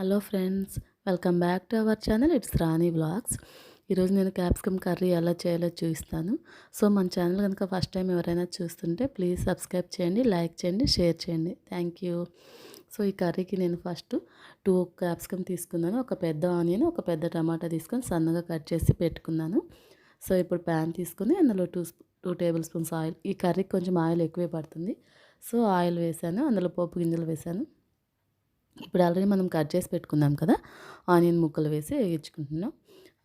Hello friends welcome back to our channel. It's Rani blogs ఈరోజు నేను capsicum curry ఎలా చేయాలో చూపిస్తాను. సో మన ఛానల్ కనుక ఫస్ట్ టైం ఎవరైనా చూస్తుంటే ప్లీజ్ సబ్స్క్రైబ్ చేయండి లైక్ చేయండి షేర్ చేయండి. Thank you. సో ఈ కర్రీకి నేను ఫస్ట్ టూ క్యాప్సికమ్ తీసుకున్నాను. ఒక పెద్ద ఆనియన్ ఒక పెద్ద టమాటా తీసుకొని సన్నగా కట్ చేసి పెట్టుకున్నాను. సో ఇప్పుడు ప్యాన్ తీసుకుని అందులో two two tablespoons oil ఈ కర్రీకి కొంచెం ఆయిల్ ఎక్కువే పడుతుంది. సో ఆయిల్ వేసాను అందులో పోపు గింజలు వేసాను. ఇప్పుడు ఆల్రెడీ మనం కట్ చేసి పెట్టుకున్నాం కదా ఆనియన్ ముక్కలు వేసి వేయించుకుంటున్నాం.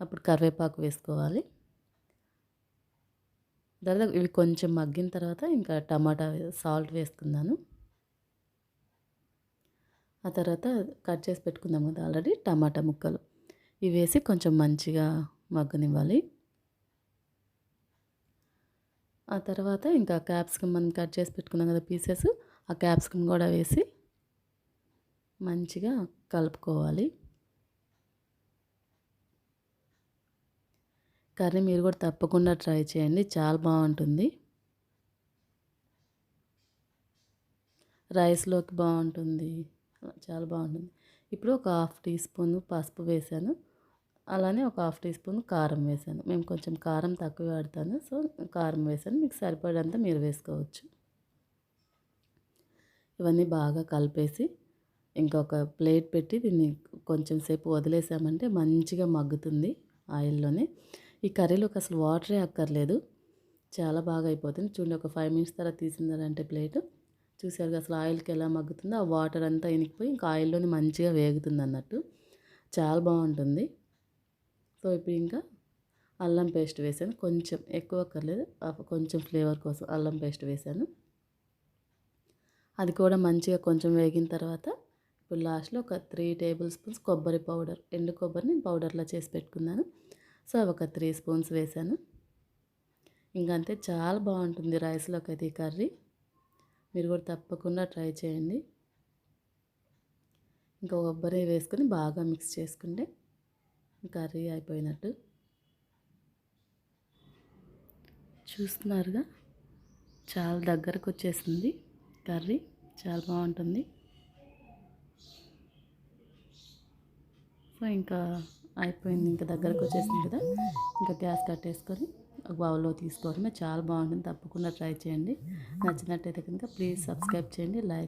అప్పుడు కరివేపాకు వేసుకోవాలి. తర్వాత ఇవి కొంచెం మగ్గిన తర్వాత ఇంకా టమాటా సాల్ట్ వేసుకున్నాను ఆ తర్వాత కట్ చేసి పెట్టుకుందాం కదా ఆల్రెడీ టమాటా ముక్కలు. ఇవి వేసి కొంచెం మంచిగా మగ్గనివ్వాలి. ఆ తర్వాత ఇంకా క్యాప్సికమ్ మనం కట్ చేసి పెట్టుకున్నాం కదా పీసెస్ ఆ క్యాప్సికమ్ కూడా వేసి మంచిగా కలుపుకోవాలి. కర్రీ మీరు కూడా తప్పకుండా ట్రై చేయండి చాలా బాగుంటుంది. రైస్లోకి బాగుంటుంది చాలా బాగుంటుంది. ఇప్పుడు ఒక హాఫ్ టీ స్పూన్ పసుపు వేసాను అలానే ఒక హాఫ్ టీ స్పూన్ కారం వేసాను. మేము కొంచెం కారం తక్కువ వాడతాను సో కారం వేసాను మీకు సరిపడంత మీరు వేసుకోవచ్చు. ఇవన్నీ బాగా కలిపేసి ఇంకొక ప్లేట్ పెట్టి దీన్ని కొంచెం సేపు వదిలేసామంటే మంచిగా మగ్గుతుంది ఆయిల్లోనే. ఈ కర్రీలోకి అసలు వాటరే అక్కర్లేదు. చాలా బాగా అయిపోతుంది. చూడండి ఒక ఫైవ్ మినిట్స్ తర్వాత తీసిందంటే ప్లేట్. చూసారు అసలు ఆయిల్కి ఎలా మగ్గుతుందో ఆ వాటర్ అంతా ఇనికిపోయి ఇంకా ఆయిల్లోనే మంచిగా వేగుతుంది అన్నట్టు చాలా బాగుంటుంది. సో ఇప్పుడు ఇంకా అల్లం పేస్ట్ వేసాను. కొంచెం ఎక్కువ అక్కర్లేదు. కొంచెం ఫ్లేవర్ కోసం అల్లం పేస్ట్ వేసాను. అది కూడా మంచిగా కొంచెం వేగిన తర్వాత ఇప్పుడు లాస్ట్లో ఒక త్రీ టేబుల్ స్పూన్స్ కొబ్బరి పౌడర్. ఎండు కొబ్బరిని పౌడర్లో చేసి పెట్టుకున్నాను. సో ఒక త్రీ స్పూన్స్ వేసాను. ఇంకంతే. చాలా బాగుంటుంది రైస్లోకి అయితే ఈ కర్రీ. మీరు కూడా తప్పకుండా ట్రై చేయండి. ఇంకా కొబ్బరి వేసుకొని బాగా మిక్స్ చేసుకుంటే కర్రీ అయిపోయినట్టు. చూస్తున్నారుగా? చాలా దగ్గరకు వచ్చేసింది కర్రీ. చాలా బాగుంటుంది. సో ఇంకా అయిపోయింది ఇంకా దగ్గరకు వచ్చేసింది కదా. ఇంకా గ్యాస్ కట్టేసుకొని బౌల్లో తీసుకోవడమే. చాలా బాగుంటుంది తప్పకుండా ట్రై చేయండి. నచ్చినట్టయితే కనుక ప్లీజ్ సబ్స్క్రైబ్ చేయండి లైక్